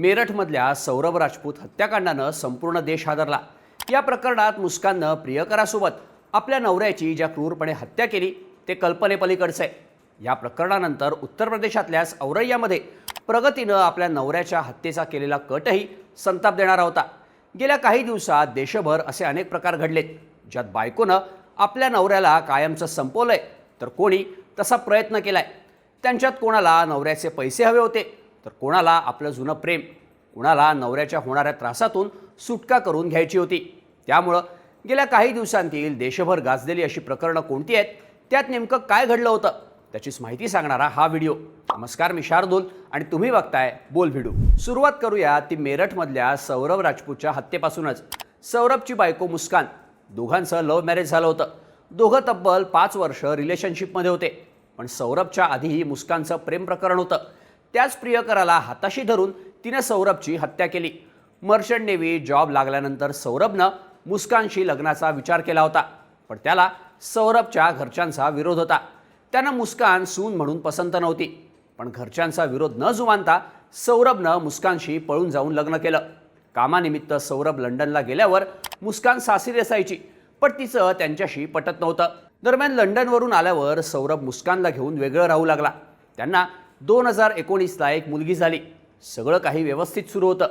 मेरठमधल्या सौरभ राजपूत हत्याकांडानं संपूर्ण देश हादरला. या प्रकरणात मुस्काननं प्रियकरासोबत आपल्या नवऱ्याची ज्या क्रूरपणे हत्या केली ते कल्पनेपलीकडचं. आहे या प्रकरणानंतर उत्तर प्रदेशातल्याच औरैयामध्ये प्रगतीनं आपल्या नवऱ्याच्या हत्येचा केलेला कटही संताप देणारा होता. गेल्या काही दिवसात देशभर असे अनेक प्रकार घडलेत ज्यात बायकोनं आपल्या नवऱ्याला कायमचं संपवलंय तर कोणी तसा प्रयत्न केलाय? त्यांच्यात कोणाला नवऱ्याचे पैसे हवे होते? तर कोणाला आपलं जुनं प्रेम कुणाला नवऱ्याच्या होणाऱ्या त्रासातून सुटका करून घ्यायची होती. त्यामुळं गेल्या काही दिवसांतील देशभर गाजलेली अशी प्रकरणं कोणती आहेत त्यात नेमकं काय घडलं होतं त्याचीच माहिती सांगणारा हा व्हिडिओ. नमस्कार मी शार्दूल आणि तुम्ही बघताय बोल व्हिडिओ. सुरुवात करूया ती मेरठमधल्या सौरभ राजपूतच्या हत्येपासूनच. सौरभची बायको मुस्कान दोघांचं लव्ह मॅरेज झालं होतं. दोघं तब्बल पाच वर्ष रिलेशनशिपमध्ये होते. पण सौरभच्या आधीही मुस्कानचं प्रेम प्रकरण होतं. त्याच प्रियकराला हाताशी धरून तिनं सौरभची हत्या केली. मर्चंट नेव्ही जॉब लागल्यानंतर सौरभनं मुस्कानशी लग्नाचा विचार केला होता पण त्याला सौरभच्या घरच्यांचा विरोध होता. त्यानं मुस्कान सून म्हणून पसंत नव्हती पण घरच्यांचा विरोध न जुमानता सौरभनं मुस्कानशी पळून जाऊन लग्न केलं. कामानिमित्त सौरभ लंडनला गेल्यावर मुस्कान सासरी असायची पण तिचं त्यांच्याशी पटत नव्हतं. दरम्यान लंडनवरून आल्यावर सौरभ मुस्कानला घेऊन वेगळं राहू लागला. त्यांना दोन हजार एकोणीसला एक मुलगी झाली. सगळं काही व्यवस्थित सुरू होतं.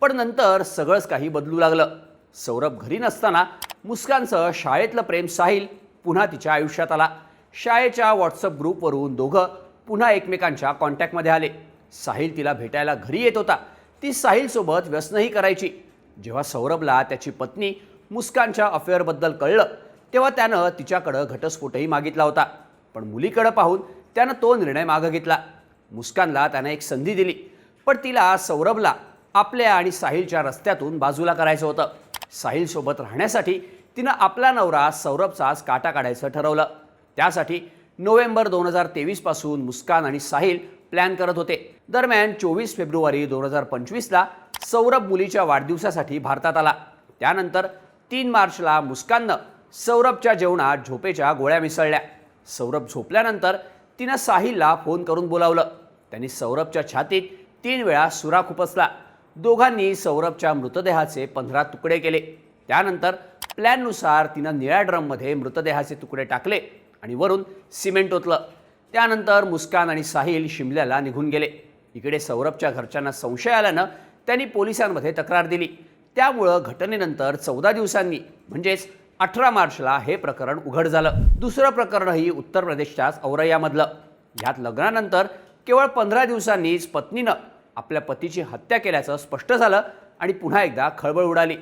पण नंतर सगळंच काही बदलू लागलं. सौरभ घरी नसताना मुस्कानचं शाळेतलं प्रेम साहिल पुन्हा तिच्या आयुष्यात आला. शाळेच्या व्हॉट्सअप ग्रुपवरून दोघं पुन्हा एकमेकांच्या कॉन्टॅक्टमध्ये आले. साहिल तिला भेटायला घरी येत होता. ती साहिलसोबत व्यसनही करायची. जेव्हा सौरभला त्याची पत्नी मुस्कानच्या अफेअरबद्दल कळलं तेव्हा त्यानं तिच्याकडं घटस्फोटही मागितला होता. पण मुलीकडं पाहून त्यानं तो निर्णय मागं घेतला. मुस्कानला त्यानं एक संधी दिली. पण तिला सौरभला आपल्या आणि साहिलच्या रस्त्यातून बाजूला करायचं होतं. साहिलसोबत राहण्यासाठी तिनं आपला नवरा सौरभचाच काटा काढायचं ठरवलं. त्यासाठी नोव्हेंबर दोन हजार तेवीसपासून मुस्कान आणि साहिल प्लॅन करत होते. दरम्यान चोवीस फेब्रुवारी दोन हजार पंचवीसला सौरभ मुलीच्या वाढदिवसासाठी भारतात आला. त्यानंतर तीन मार्चला मुस्काननं सौरभच्या जेवणात झोपेच्या गोळ्या मिसळल्या. सौरभ झोपल्यानंतर तिनं साहिलला फोन करून बोलावलं. त्यांनी सौरभच्या छातीत तीन वेळा सुरा खुपसला. दोघांनी सौरभच्या मृतदेहाचे पंधरा तुकडे केले. त्यानंतर प्लॅननुसार तिनं निळ्या ड्रममध्ये मृतदेहाचे तुकडे टाकले आणि वरून सिमेंट ओतलं. त्यानंतर मुस्कान आणि साहिल शिमल्याला निघून गेले. इकडे सौरभच्या घरच्यांना संशय आल्यानं त्यांनी पोलिसांमध्ये तक्रार दिली. त्यामुळं घटनेनंतर चौदा दिवसांनी म्हणजेच अठरा मार्चला हे प्रकरण उघड झालं. दुसरं प्रकरणही उत्तर प्रदेशच्याच औरैयामधलं ह्यात लग्नानंतर केवळ पंधरा दिवसांनीच पत्नीनं आपल्या पतीची हत्या केल्याचं स्पष्ट झालं आणि पुन्हा एकदा खळबळ उडाली.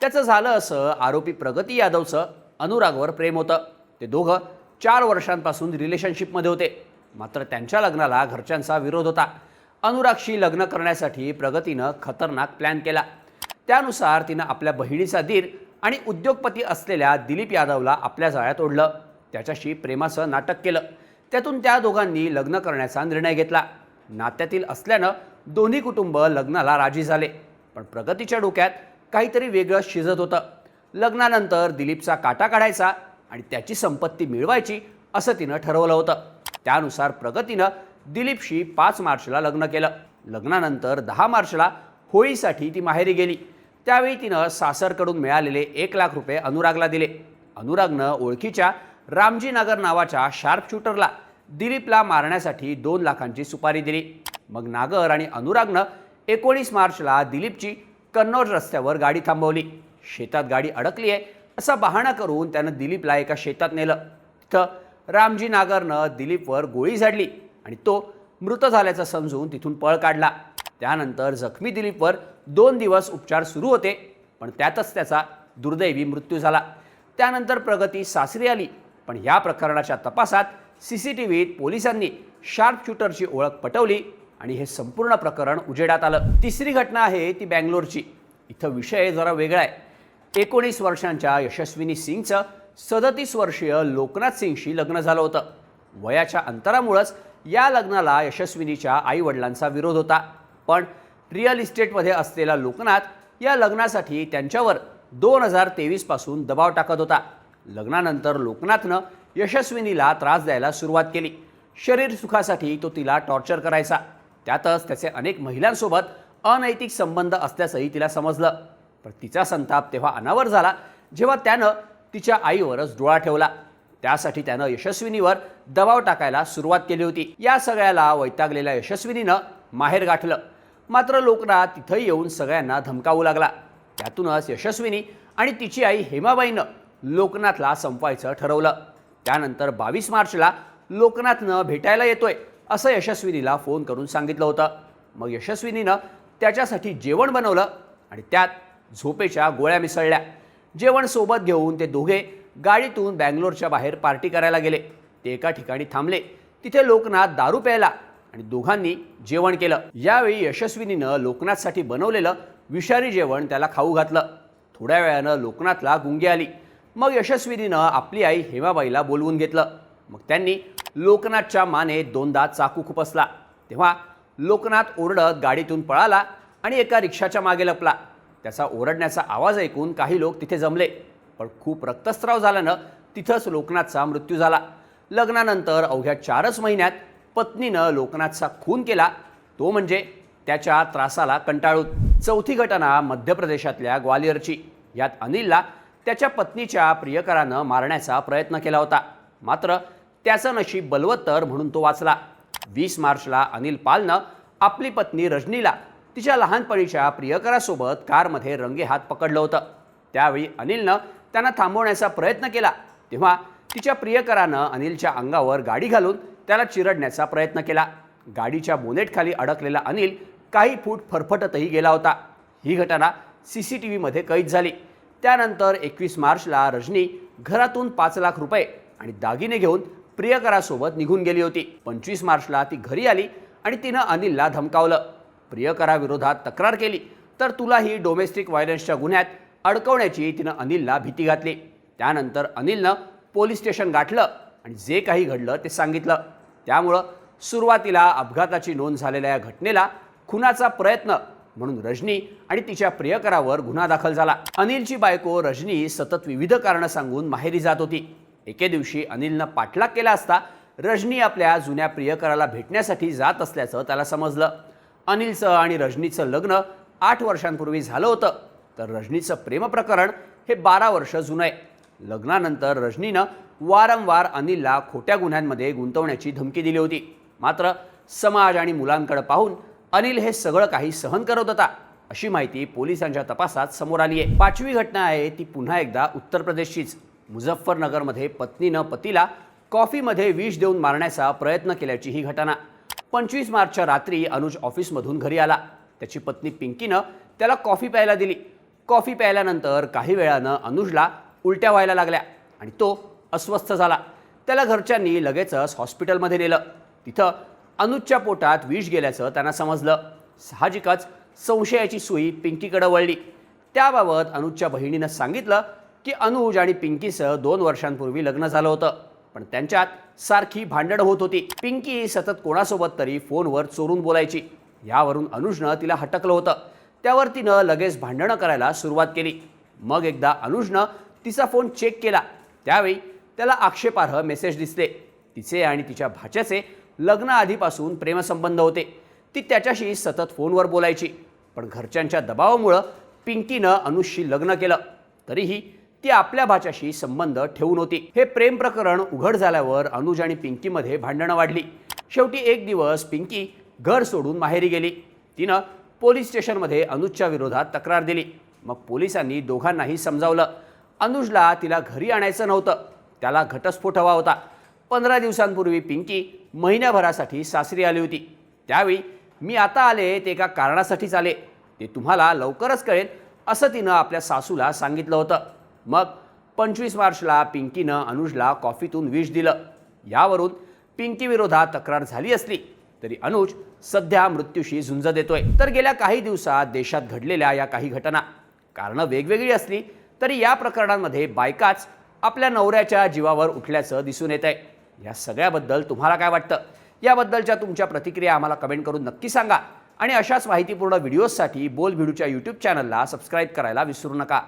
त्याचं झालं असं आरोपी प्रगती यादवचं अनुरागवर प्रेम होतं. ते दोघं चार वर्षांपासून रिलेशनशिपमध्ये होते. मात्र त्यांच्या लग्नाला घरच्यांचा विरोध होता. अनुरागशी लग्न करण्यासाठी प्रगतीनं खतरनाक प्लॅन केला. त्यानुसार तिनं आपल्या बहिणीचा दीर आणि उद्योगपती असलेल्या दिलीप यादवला आपल्या जाळ्यात ओढलं. त्याच्याशी प्रेमाचं नाटक केलं. त्यातून त्या दोघांनी लग्न करण्याचा निर्णय घेतला. नात्यातील असल्यानं दोन्ही कुटुंब लग्नाला राजी झाले. पण प्रगतीच्या डोक्यात काहीतरी वेगळं शिजत होतं. लग्नानंतर दिलीपचा काटा काढायचा आणि त्याची संपत्ती मिळवायची असं तिनं ठरवलं होतं. त्यानुसार प्रगतीनं दिलीपशी पाच मार्चला लग्न केलं. लग्नानंतर दहा मार्चला होळीसाठी ती माहेरी गेली. त्यावेळी तिनं सासरकडून मिळालेले एक लाख रुपये अनुरागला दिले. अनुरागनं ओळखीच्या रामजी नगर नावाच्या शार्प शूटरला दिलीपला मारण्यासाठी दोन लाखांची सुपारी दिली. मग नागर आणि अनुरागनं एकोणीस मार्चला दिलीपची कन्नौज रस्त्यावर गाडी थांबवली. शेतात गाडी अडकली आहे असा बहाणा करून त्यानं दिलीपला एका शेतात नेलं. तिथं रामजी नागरनं दिलीपवर गोळी झाडली आणि तो मृत झाल्याचं समजून तिथून पळ काढला. त्यानंतर जखमी दिलीपवर दोन दिवस उपचार सुरू होते पण त्यातच त्याचा दुर्दैवी मृत्यू झाला. त्यानंतर प्रगती सासरी आली पण या प्रकरणाच्या तपासात सी सी टी व्हीत पोलिसांनी शार्प शूटरची ओळख पटवली आणि हे संपूर्ण प्रकरण उजेडात आलं. तिसरी घटना आहे ती बँगलोरची. इथं विषय जरा वेगळा आहे. एकोणीस वर्षांच्या यशस्विनी सिंगचं सदतीस वर्षीय लोकनाथ सिंगशी लग्न झालं होतं. वयाच्या अंतरामुळंच या लग्नाला यशस्विनीच्या आई वडिलांचा विरोध होता. पण रिअल इस्टेटमध्ये असलेला लोकनाथ या लग्नासाठी त्यांच्यावर दोन हजार तेवीसपासून दबाव टाकत होता. लग्नानंतर लोकनाथनं यशस्विनीला त्रास द्यायला सुरुवात केली. शरीर सुखासाठी तो तिला टॉर्चर करायचा. त्यातच त्याचे अनेक महिलांसोबत अनैतिक संबंध असल्याचंही तिला समजलं. पण तिचा संताप तेव्हा अनावर झाला जेव्हा त्यानं तिच्या आईवरच डोळा ठेवला. त्यासाठी त्यानं यशस्विनीवर दबाव टाकायला सुरुवात केली होती. या सगळ्याला वैतागलेल्या यशस्विनीनं माहेर गाठलं. मात्र लोकनाथ तिथं येऊन सगळ्यांना धमकावू लागला. त्यातूनच यशस्विनी आणि तिची आई हेमाबाईनं लोकनाथला संपवायचं ठरवलं. त्यानंतर बावीस मार्चला लोकनाथनं भेटायला येतोय असं यशस्विनीला फोन करून सांगितलं होतं. मग यशस्विनीनं त्याच्यासाठी जेवण बनवलं आणि त्यात झोपेच्या गोळ्या मिसळल्या. जेवण सोबत घेऊन ते दोघे गाडीतून बँगलोरच्या बाहेर पार्टी करायला गेले. ते एका ठिकाणी थांबले. तिथे लोकनाथ दारू प्यायला आणि दोघांनी जेवण केलं. यावेळी यशस्विनीनं लोकनाथसाठी बनवलेलं विषारी जेवण त्याला खाऊ घातलं. थोड्या वेळानं लोकनाथला गुंगी आली. मग यशस्विनीनं आपली आई हेमाबाईला बोलवून घेतलं. मग त्यांनी लोकनाथच्या माने दोनदा चाकू खुपसला. तेव्हा लोकनाथ ओरडत गाडीतून पळाला आणि एका रिक्षाच्या मागे लपला. त्याचा ओरडण्याचा आवाज ऐकून काही लोक तिथे जमले. पण खूप रक्तस्राव झाल्यानं तिथंच लोकनाथचा मृत्यू झाला. लग्नानंतर अवघ्या चारच महिन्यात पत्नीनं लोकनाथचा खून केला. तो म्हणजे त्याच्या त्रासाला कंटाळून. चौथी घटना मध्य प्रदेशातल्या ग्वालियरची. यात अनिलला त्याच्या पत्नीच्या प्रियकरानं मारण्याचा प्रयत्न केला होता. मात्र त्याचं नशीब बलवत्तर म्हणून तो वाचला. वीस मार्चला अनिल पालनं आपली पत्नी रजनीला तिच्या लहानपणीच्या प्रियकरासोबत कारमध्ये रंगेहात पकडलं होतं. त्यावेळी अनिलनं त्यांना थांबवण्याचा प्रयत्न केला. तेव्हा तिच्या प्रियकरानं अनिलच्या अंगावर गाडी घालून त्याला चिरडण्याचा प्रयत्न केला. गाडीच्या बोनेटखाली अडकलेला अनिल काही फूट फरफटतही गेला होता. ही घटना सी सी टी व्हीमध्ये कैद झाली. त्यानंतर एकवीस मार्चला रजनी घरातून पाच लाख रुपये आणि दागिने घेऊन प्रियकरासोबत निघून गेली होती. पंचवीस मार्चला ती घरी आली आणि तिनं अनिलला धमकावलं. प्रियकराविरोधात तक्रार केली. तर तुलाही डोमेस्टिक व्हायलन्सच्या गुन्ह्यात अडकवण्याची तिनं अनिलला भीती घातली. त्यानंतर अनिलनं पोलीस स्टेशन गाठलं आणि जे काही घडलं ते सांगितलं. त्यामुळं सुरुवातीला अपघाताची नोंद झालेल्या या घटनेला खुनाचा प्रयत्न म्हणून रजनी आणि तिच्या प्रियकरावर गुन्हा दाखल झाला. अनिलची बायको रजनी सतत विविध कारणं सांगून माहेरी जात होती. एके दिवशी अनिलनं पाठलाग केला असता रजनी आपल्या जुन्या प्रियकराला भेटण्यासाठी जात असल्याचं त्याला समजलं. अनिलचं आणि रजनीचं लग्न आठ वर्षांपूर्वी झालं होतं. तर रजनीचं प्रेमप्रकरण हे बारा वर्ष जुनं आहे. लग्नानंतर रजनीनं वारंवार अनिलला खोट्या गुन्ह्यांमध्ये गुंतवण्याची धमकी दिली होती. मात्र समाज आणि मुलांकडे पाहून अनिल हे सगळं काही सहन करत होता अशी माहिती पोलिसांच्या तपासात समोर आली आहे पाचवी घटना आहे ती पुन्हा एकदा उत्तर प्रदेशचीच. मुझफ्फरनगरमध्ये पत्नीनं पतीला कॉफीमध्ये विष देऊन मारण्याचा प्रयत्न केल्याची ही घटना. पंचवीस मार्चच्या रात्री अनुज ऑफिसमधून घरी आला. त्याची पत्नी पिंकीनं त्याला कॉफी प्यायला दिली. कॉफी प्यायल्यानंतर काही वेळानं अनुजला उलट्या व्हायला लागल्या आणि तो अस्वस्थ झाला. त्याला घरच्यांनी लगेचच हॉस्पिटलमध्ये नेलं. तिथं अनुजच्या पोटात विष गेल्याचं त्यांना समजलं. साहजिकच संशयाची सुई पिंकीकडे वळली. त्याबाबत अनुजच्या बहिणीनं सांगितलं की अनुज आणि पिंकीसह दोन वर्षांपूर्वी लग्न झालं होतं. पण त्यांच्यात सारखी भांडणं होत होती. पिंकी सतत कोणासोबत तरी फोनवर चोरून बोलायची. यावरून अनुजनं तिला हटकलं होतं. त्यावर तिनं लगेच भांडणं करायला सुरुवात केली. मग एकदा अनुजनं तिचा फोन चेक केला. त्यावेळी त्याला आक्षेपार्ह मेसेज दिसले. तिचे आणि तिच्या भाच्याचे लग्न आधीपासून प्रेमसंबंध होते. ती त्याच्याशी सतत फोनवर बोलायची. पण घरच्यांच्या दबावामुळं पिंकीनं अनुजशी लग्न केलं. तरीही ती आपल्या भाच्याशी संबंध ठेवून होती. हे प्रेम प्रकरण उघड झाल्यावर अनुज आणि पिंकीमध्ये भांडणं वाढली. शेवटी एक दिवस पिंकी घर सोडून माहेरी गेली. तिनं पोलीस स्टेशनमध्ये अनुजच्या विरोधात तक्रार दिली. मग पोलिसांनी दोघांनाही समजावलं. अनुजला तिला घरी आणायचं नव्हतं. त्याला घटस्फोट हवा होता. पंधरा दिवसांपूर्वी पिंकी महिन्याभरासाठी सासरी आली होती. त्यावेळी मी आता आले ते एका कारणासाठीच आले. ते तुम्हाला लवकरच कळेल असं तिनं आपल्या सासूला सांगितलं होतं. मग पंचवीस मार्चला पिंकीनं अनुजला कॉफीतून विष दिलं. यावरून पिंकीविरोधात तक्रार झाली असली तरी अनुज सध्या मृत्यूशी झुंज देतोय. तर गेल्या काही दिवसात देशात घडलेल्या या काही घटना. कारणं वेगवेगळी असली तरी या प्रकरणांमध्ये बायकाच आपल्या नवऱ्याच्या जीवावर उठल्याचं दिसून येत आहे या सगळ्याबद्दल तुम्हाला काय वाटतं? याबद्दलच्या तुमच्या प्रतिक्रिया आम्हाला कमेंट करून नक्की सांगा. आणि अशाच माहितीपूर्ण व्हिडिओजसाठी बोल भिडूच्या यूट्यूब चॅनलला सबस्क्राईब करायला विसरू नका.